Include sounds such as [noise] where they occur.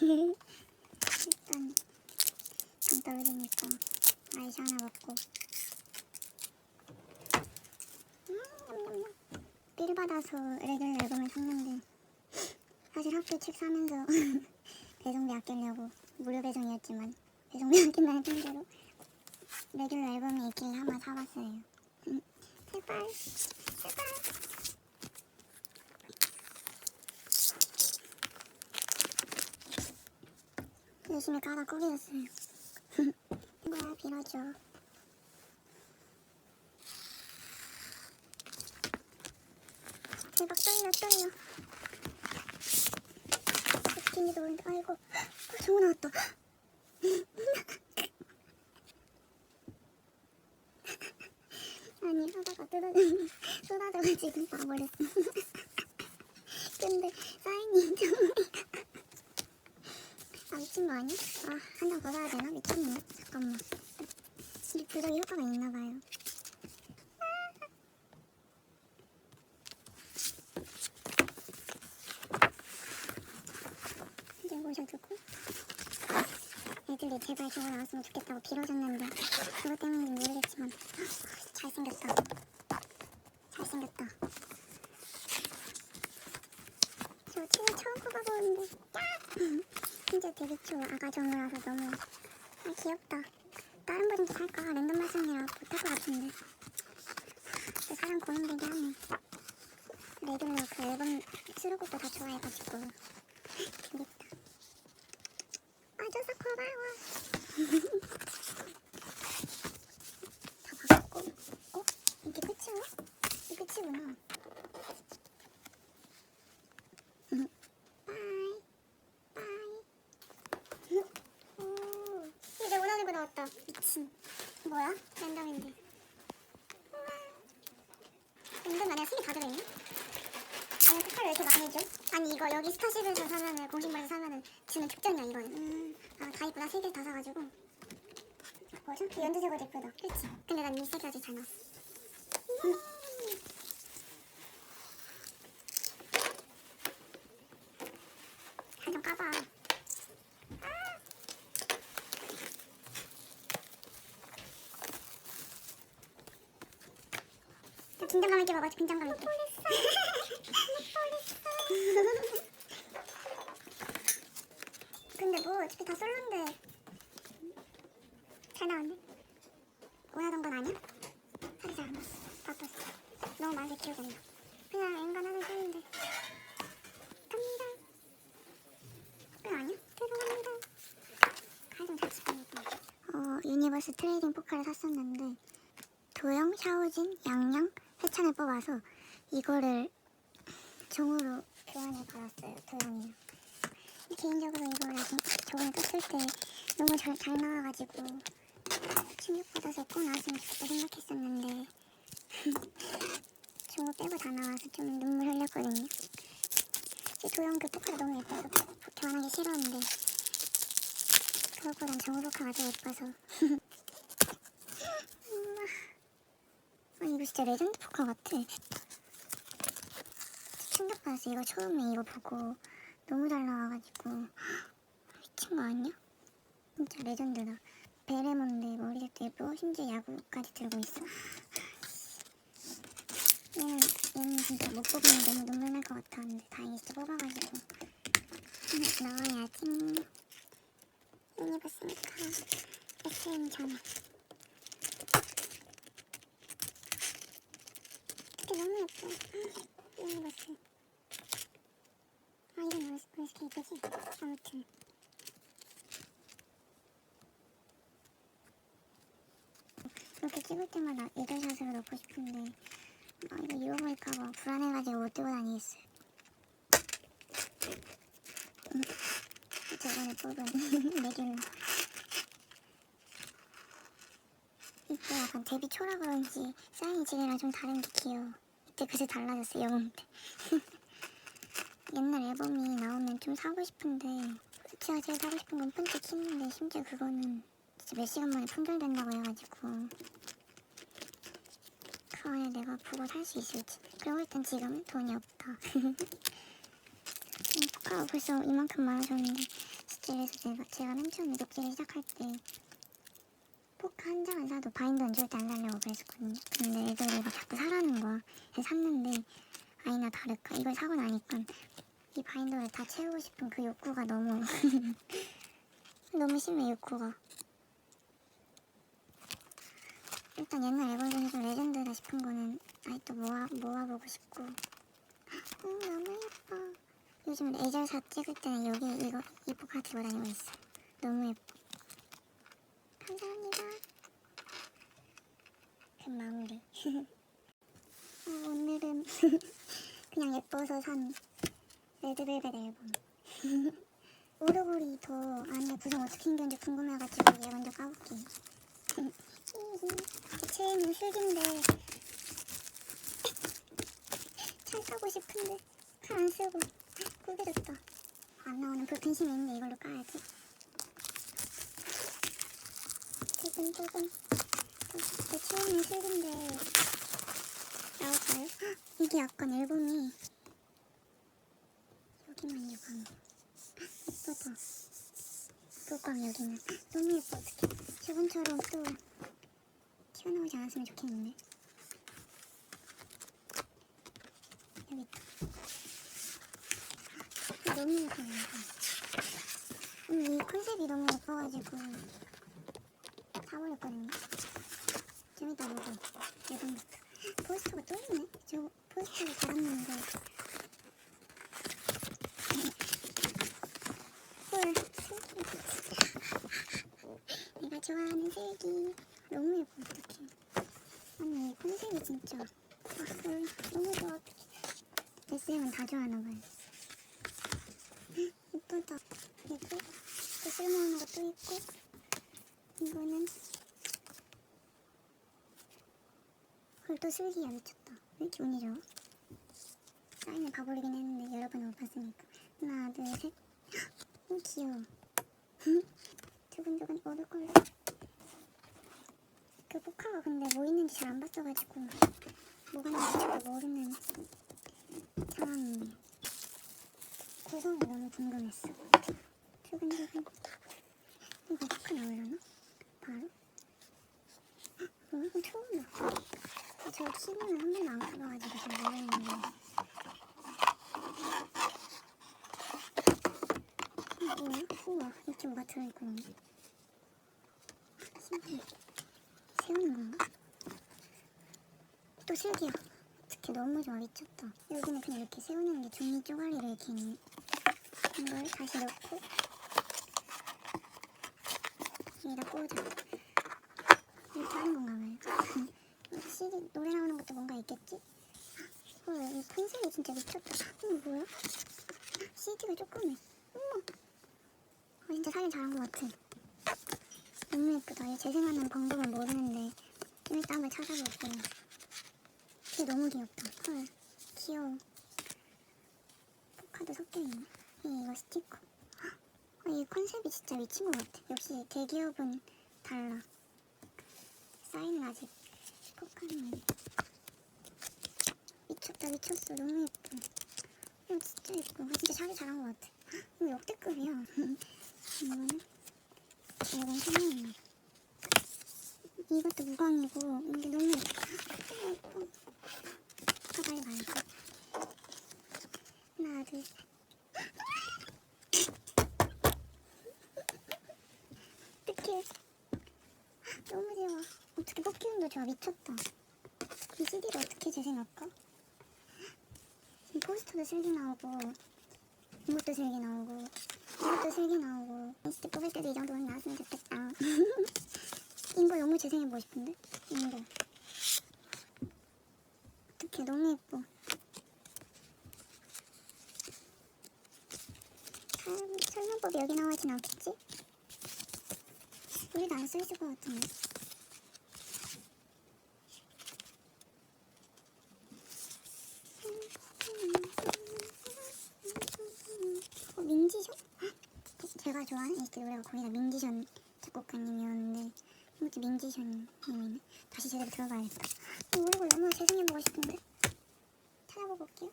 일단 당 떨어지니까 아이스 하나 먹고. 음. 빌 받아서 레귤러 앨범을 샀는데 사실 학교 책 사면서 [laughs] 배송비 아끼려고 무료 배송이었지만 배송비 아낀다는 핑계로 레귤러 앨범이 있길래 한번 사봤어요. 음, 제발 제발 열심히 깔아 꾸겼어요. [laughs] 뭐야 빌어줘 대박 떨려 떨려. 스킨이도 오는데 아이고. 어, 정우 나왔다. [laughs] 아니 하다가 뜯어져 쏟아져가지고 봐버렸어. [laughs] 근데 사인이 아 미친 거 아니야? 아 한 장 더 사야 되나? 미쳤네. 잠깐만. 이 부적이 효과가 있나 봐요. 이제 모셔두고 애들이 제발 저거 나왔으면 좋겠다고 빌어줬는데 그것 때문인지 모르겠지만. 잘생겼다. 잘생겼다. 저 친구 처음 뽑아보는데. 야! 진짜 되게 좋아 아가 정우라서 너무 아, 귀엽다. 다른 버전도 살까? 랜덤 발송이라 못할 것 같은데. 근데 사람 고민되게 하네 레귤러 그 앨범 수록곡도 다 좋아해가지고. 재밌다. 와줘서 고마워 [laughs] 다 받았고 어? 이게 끝이야? 이게 끝이구나 빠이 빠이 오 이제 원하는 거 나왔다 미친 뭐야? 랜덤인데 우와. 랜덤 안에 색이 다 들어있네? 아니 색깔 왜 이렇게 많이 줘? 아니 이거 여기 스타쉽에서 사면은 공식몰에서 사면은 주는 특전이야 이거는 음, 아다 있구나 세개 다 사가지고 뭐죠? 이 연두색 옷 예쁘다 그치? 근데 난 이 색이 아주 잘 나왔어 음. 한좀 까봐 긴장감 있게 봐봐 긴장감 있게. 근데 뭐 어차피 다 솔로인데. 잘 나왔네. 원하던 건 아니야? 살이 잘안 났어 바빴어. 너무 많이 기억이 안나. 그냥 인간 하나 했는데. 갑니다. 그거 아니야? 들어갑니다. 가좀 같이 보니까 어 유니버스 트레이딩 포카를 샀었는데 도영, 샤오진, 양양, 해찬을 뽑아서 이거를 종으로 교환을 받았어요 도영이랑 개인적으로 이걸 아직 저번에 떴을 때 너무 잘, 잘 나와가지고 충격받아서 꼭 나왔으면 좋겠다 생각했었는데 [laughs] 종우 빼고 다 나와서 좀 눈물 흘렸거든요. 이 도영 그 포카가 너무 예뻐서 교환하기 싫었는데 그것보단 정우 포카가 더 예뻐서 [laughs] 아 이거 진짜 레전드 포카 같아. 충격받았어. 이거 처음에 이거 보고. 너무 잘 나와가지고. [gasps] 미친 거 아니야? 진짜 레전드다. 베레몬데 머리색도 예쁘고 심지어 야구까지 들고 있어. [sighs] 얘는 얘는 진짜 못 뽑으면 너무 눈물 날 것 같았는데 다행히 진짜 뽑아가지고. 나와야지. 유니버스니까. SM 전화 예뻐 유니버스 아 이건 왜, 왜 이렇게 예쁘지? 아무튼 이렇게 찍을 때마다 이들샷으로 넣고 싶은데 아 이거 입어볼까봐 불안해가지고 못 들고 다니겠어요 음, 저번에 뽑은 [laughs] 레귤러 이때 약간 데뷔 초라 그런지 사인이 지금이랑 좀 다른 게 귀여워 이때 그새 달라졌어 영웅 때 옛날 앨범이 나오면 좀 사고 싶은데 제가 제일 사고 싶은 건 펀치 키인데 심지어 그거는 진짜 몇 시간 만에 품절된다고 해가지고. 그거에 내가 보고 살 수 있을지. 그러고 일단 지금은 돈이 없다. [laughs] 음, 포카가 벌써 이만큼 많아졌는데 덕질에서 제가, 제가 맨 처음에 덕질을 시작할 때 포카 한 장을 사도 바인더는 절대 안 사려고 그랬었거든요. 근데 애들이 막 자꾸 사라는 거야. 그래서 샀는데 아니나 다를까 이걸 사고 나니까 이 바인더를 다 채우고 싶은 그 욕구가 너무 [laughs] 너무 심해 욕구가. 일단 옛날 앨범 중에서 레전드다 싶은 거는 아직도 모아, 모아보고 싶고 음 너무 예뻐 요즘 애절사 찍을 때는 여기 이거 이 포카 들고 다니고 있어 너무 예뻐 감사합니다. 그 마무리. 아, 오늘은 그냥 예뻐서 산 레드벨벳 앨범. 오르골이 더 안에 구성 어떻게 생겼는지 궁금해가지고 얘 먼저 까볼게요 체인은 흙인데 잘 까고 싶은데 칼 안 쓰고. 구겨졌다. 안 나오는 불펜심이 있는데 이걸로 까야지 두근두근 제 체인은 흙인데. 나올까요? 헉, 이게 약간 앨범이. 여기만 요강 예쁘다. 뚜껑 여기는. 너무 예뻐. 어떡해 저번처럼 또 튀어나오지 않았으면 좋겠는데. 여기 아, 너무 예뻐요 오늘 이 컨셉이 너무 예뻐가지고 사버렸거든요. 좀 이따 보고 예전부터 포스터가 또 있네. 저 포스터를 달았는데. 헐 슬기 내가 좋아하는 슬기 너무 예뻐 어떡해 아니 이 컨셉이 진짜. 아, 헐, 너무 좋아. SM은 다 좋아하나봐요. 예쁘다. 그리고 또 쓸모없는 것도 있고 이거는 헐또 슬기야 미쳤다. 왜 이렇게 운이 좋아? 사인을 봐버리긴 했는데 여러분은 못 봤으니까. 하나 둘셋. 오 귀여워. [laughs] 두근두근 오르골 그 포카가 근데 뭐 있는지 잘 안 봤어가지고 뭐가 있는지 잘 모르는 상황이네 구성이 너무 궁금했어. 두근두근. 이거 포카 나오려나? 바로? 어, 이거 처음 봐. 저 키는 한 번도 안 가봐가지고 잘 모르겠는데 어, 뭐야? 우와 이렇게 뭐가 들어있구나 신기해 세우는 건가? 또 슬기야 어떻게 너무 좋아 미쳤다 여기는 그냥 이렇게 세우는 게 종이 쪼가리를 이렇게 있네 이걸 다시 넣고 여기다. 꽂아 이렇게 하는 건가 봐요. [laughs] CD 노래 나오는 것도 뭔가 있겠지? 헐, 이 컨셉이 진짜 미쳤다. 이거 뭐야? CD가 조그매 어머. 어, 진짜 사진 잘한 것 같아. 너무 예쁘다. 얘 재생하는 방법은 모르는데 좀 이따 한번 찾아볼게요. 걔 너무 귀엽다. 헐 귀여워. 포카도 섞여있네. 이 이거 스티커. 아, 이 컨셉이 진짜 미친 것 같아. 역시 대기업은 달라. 사인은 아직 포카는 미쳤다 미쳤어. 너무 예뻐. 이거 진짜 예뻐. 아, 진짜 자기 잘한 것 같아. 이거 역대급이야. 이거는 이건 선물이네 이것도 무광이고 이게 너무 예뻐. 예뻐. 가방에 말고 하나 둘 셋 어떡해 너무 좋아 어떻게 뽑기운도 좋아 미쳤다. 이 CD를 어떻게 재생할까? 이 포스터도 슬기 나오고 이것도 슬기 나오고 이것도 슬기 나오고. 진짜 뽑을 때도 이 정도는 나왔으면 좋겠다. [laughs] 인거 너무 재생해보고 싶은데? 인거. 어떡해 너무 예뻐. 설- 설명법이 여기 나와진 않겠지? 우리도 안 써있을 것 같은데 어, 민지션? 헉, 제가 좋아하는 인스타 노래가 거의 다 민지션 작곡가님이었는데 이것도 민지션님이네. 다시 제대로 들어봐야겠다. 이 오르골 너무 재생해보고 싶은데? 찾아보고 올게요